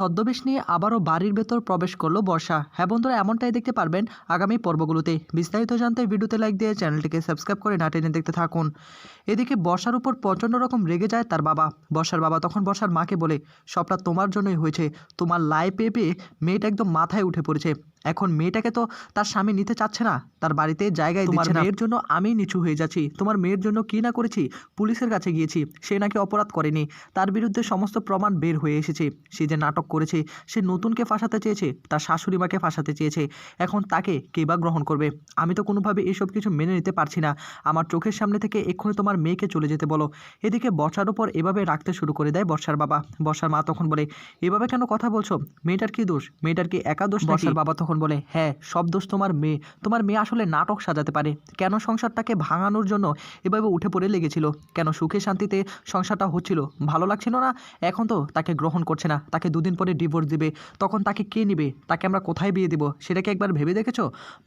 ছদ্মবেশ নিয়ে আবারও বাড়ির ভেতর প্রবেশ করল বর্ষা। হ্যাঁ বন্ধুরা এমনটাই দেখতে পারবেন আগামী পর্বগুলোতে। বিস্তারিত জানতে ভিডিওতে লাইক দিয়ে চ্যানেলটিকে সাবস্ক্রাইব করে না টেনে দেখতে থাকুন। এদিকে বর্ষার উপর প্রচণ্ড রকম রেগে যায় তার বাবা। বর্ষার বাবা তখন বর্ষার মাকে বলে সবটা তোমার জন্যই হয়েছে। তোমার লাই পেয়ে পেয়ে মেয়েটা একদম মাথায় উঠে পড়েছে। এখন মেয়েটাকে তো তার স্বামী নিতে চাচ্ছে না। তার বাড়িতে জায়গায় তোমার মেয়ের জন্য আমি নিচু হয়ে যাচ্ছি। তোমার মেয়ের জন্য কি না করেছি? পুলিশের কাছে গিয়েছি। সে নাকি অপরাধ করেনি। তার বিরুদ্ধে সমস্ত প্রমাণ বের হয়ে এসেছে। সে যে নাটক করেছে, সে নতুনকে ফাঁসাতে চেয়েছে, তার শাশুড়ি মাকে ফাঁসাতে চেয়েছে। এখন তাকে কে বা গ্রহণ করবে? আমি তো কোনোভাবে এসব কিছু মেনে নিতে পারছি না। আমার চোখের সামনে থেকে এক্ষুনি তোমার মেয়েকে চলে যেতে বলো। এদিকে বর্ষার উপর এভাবে রাখতে শুরু করে দেয় বর্ষার বাবা। বর্ষার মা তখন বলে, এভাবে কেন কথা বলছো? মেয়েটার কি দোষ? মেয়েটার কি একা দোষ বর্ষার বাবা তখন বলে হ্যাঁ সব দোষ তোমার মেয়ে। তোমার মেয়ে আসলে নাটক সাজাতে পারে। কেন সংসারটাকে ভাঙানোর জন্য এভাবে উঠে পড়ে লেগেছিল? কেন সুখে শান্তিতে সংসারটা হচ্ছিল? ভালো লাগছিল না? এখন তো তাকে গ্রহণ করছে না। তাকে দুদিন পরে ডিভোর্স দিবে। তখন তাকে কে নিবে? তাকে আমরা কোথায় বিয়ে দিব? সেটাকে একবার ভেবে দেখেছ?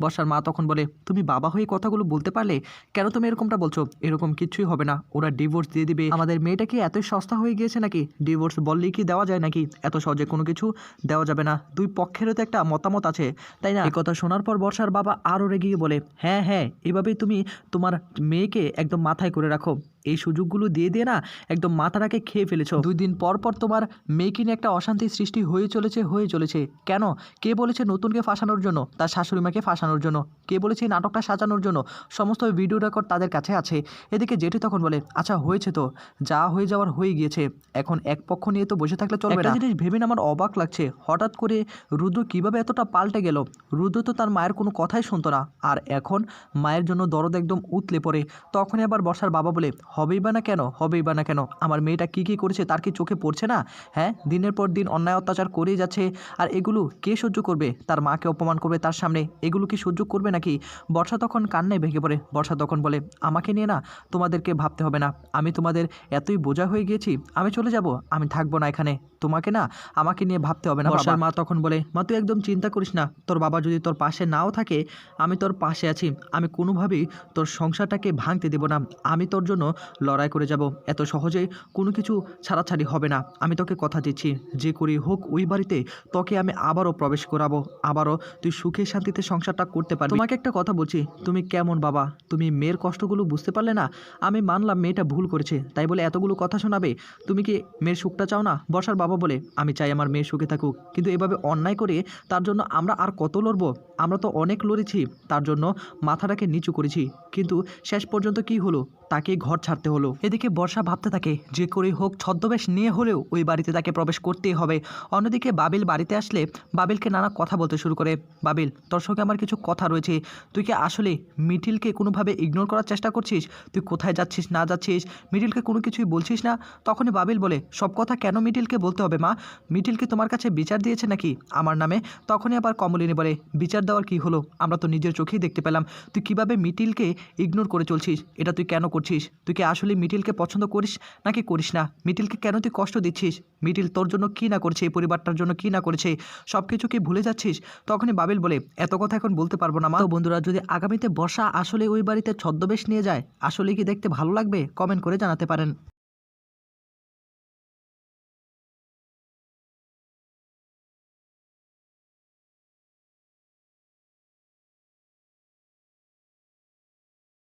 বর্ষার মা তখন বলে, তুমি বাবা হয়ে কথাগুলো বলতে পারলে কেন তুমি এরকমটা বলছো? এরকম কিছুই হবে না। ওরা ডিভোর্স দিয়ে দিবে। আমাদের মেয়েটা কি এতই সস্তা হয়ে গিয়েছে নাকি? ডিভোর্স বললেই কি দেওয়া যায় নাকি? এত সহজে কোনো কিছু দেওয়া যাবে না। দুই পক্ষেরও তো একটা মতামত আছে, তাই না? এই কথা শোনার পর বর্ষার বাবা আরও রেগিয়ে বলে হ্যাঁ হ্যাঁ এভাবেই তুমি তোমার মেয়েকে একদম মাথায় করে রাখো। এই সুযোগগুলো দিয়ে দিয়ে না একদম মাথাটাকে খেয়ে ফেলেছো। দুই দিন পর পর তোমার মেয়েকে নিয়ে একটা অশান্তির সৃষ্টি হয়ে চলেছে হয়ে চলেছে। কেন? কে বলেছে নতুনকে ফাঁসানোর জন্য? তার শাশুড়ি মাকে ফাঁসানোর জন্য। কে বলেছে নাটকটা সাজানোর জন্য? সমস্ত ভিডিও রেকর্ড তাদের কাছে আছে। এদিকে জেঠি তখন বলে আচ্ছা হয়েছে তো। যা হয়ে যাওয়ার হয়ে গিয়েছে। এখন এক পক্ষ নিয়ে তো বসে থাকলে চলবে না। জিনিস ভেবে আমার অবাক লাগছে। হঠাৎ করে রুদ্র কীভাবে এতটা পাল্টে গেল? রুদ্র তো তার মায়ের কোনো কথাই শুনতো না। আর এখন মায়ের জন্য দরদ একদম উতলে পড়ে। তখনই আবার বর্ষার বাবা বলে হবেই বা না কেন? হবেই বা না কেন? আমার মেয়েটা কী কী করেছে তার কি চোখে পড়ছে না? হ্যাঁ দিনের পর দিন অন্যায় অত্যাচার করেই যাচ্ছে। আর এগুলো কে সহ্য করবে? তার মাকে অপমান করবে তার সামনে? এগুলো কি সহ্য করবে নাকি? বর্ষা তখন কান্নায় ভেঙে পড়ে। বর্ষা তখন বলে, আমাকে নিয়ে না তোমাদেরকে ভাবতে হবে না। আমি তোমাদের এতই বোঝা হয়ে গিয়েছি। আমি চলে যাব। আমি থাকব না এখানে। তোমাকে না আমাকে নিয়ে ভাবতে হবে না বর্ষার মা তখন বলে, মা, তুই একদম চিন্তা করিস না। তোর বাবা যদি তোর পাশে নাও থাকে, আমি তোর পাশে আছি। আমি কোনোভাবেই তোর সংসারটাকে ভাঙতে দেব না। আমি তোর জন্য লড়াই করে যাব। এত সহজে কোনো কিছু ছাড়াছাড়ি হবে না। আমি তোকে কথা দিচ্ছি। যে করি হোক, ওই বাড়িতে তোকে আমি আবারও প্রবেশ করাবো। আবারও তুই সুখে শান্তিতে সংসারটা করতে পারবি। তোমাকে একটা কথা বলছি। তুমি কেমন বাবা? তুমি মেয়ের কষ্টগুলো বুঝতে পারলে না? আমি মানলাম মেয়েটা ভুল করেছে। তাই বলে এতগুলো কথা শোনাবে? তুমি কি মেয়ের সুখটা চাও না? বর্ষার বাবা বলে, আমি চাই আমার মেয়ে সুখে থাকুক। কিন্তু এভাবে অন্যায় করে তার জন্য আমরা আর কত লড়বো? আমরা তো অনেক লড়েছি। তার জন্য মাথাটাকে নিচু করেছি। কিন্তু শেষ পর্যন্ত কি হলো? তাকে ঘর ছাড়তে হলো। এদিকে বর্ষা ভাবতে থাকে, যে করে হোক ছদ্মবেশ নিয়ে হলেও ওই বাড়িতে তাকে প্রবেশ করতেই হবে। অন্যদিকে বাবিল বাড়িতে আসলে বাবিলকে নানা কথা বলতে শুরু করে। বাবিল, তোর সঙ্গে আমার কিছু কথা রয়েছে। তুই কি আসলে মিঠিলকে কোনোভাবে ইগনোর করার চেষ্টা করছিস? তুই কোথায় যাচ্ছিস, না যাচ্ছিস? মিডিলকে কোনো কিছুই বলছিস না? তখনই বাবিল বলে, সব কথা কেন মিডিলকে বলতে হবে মা? মিডিলকে তোমার কাছে বিচার দিয়েছে নাকি? আমার নামে? তখনই আবার কমলিনী বলে, বিচার দেওয়ার কি হলো? আমরা তো নিজের চোখেই দেখতে পেলাম। তুই কীভাবে মিটিলকে ইগনোর করে চলছিস? এটা তুই কেন করছিস? তুই কি আসলে মিটিলকে পছন্দ করিস নাকি করিস না? মিটিলকে কেন তুই কষ্ট দিচ্ছিস? মিটিল তোর জন্য কী না করছে? এই পরিবারটার জন্য কী না করেছে? সব কিছু কি ভুলে যাচ্ছিস? তখনই বাবিল বলে, এত কথা এখন বলতে পারব না মা। বন্ধুরা, যদি আগামীতে বর্ষা আসলে ওই বাড়িতে ছদ্মবেশ নিয়ে যায় আসলে কি দেখতে ভালো লাগবে? কমেন্ট করে জানাতে পারেন।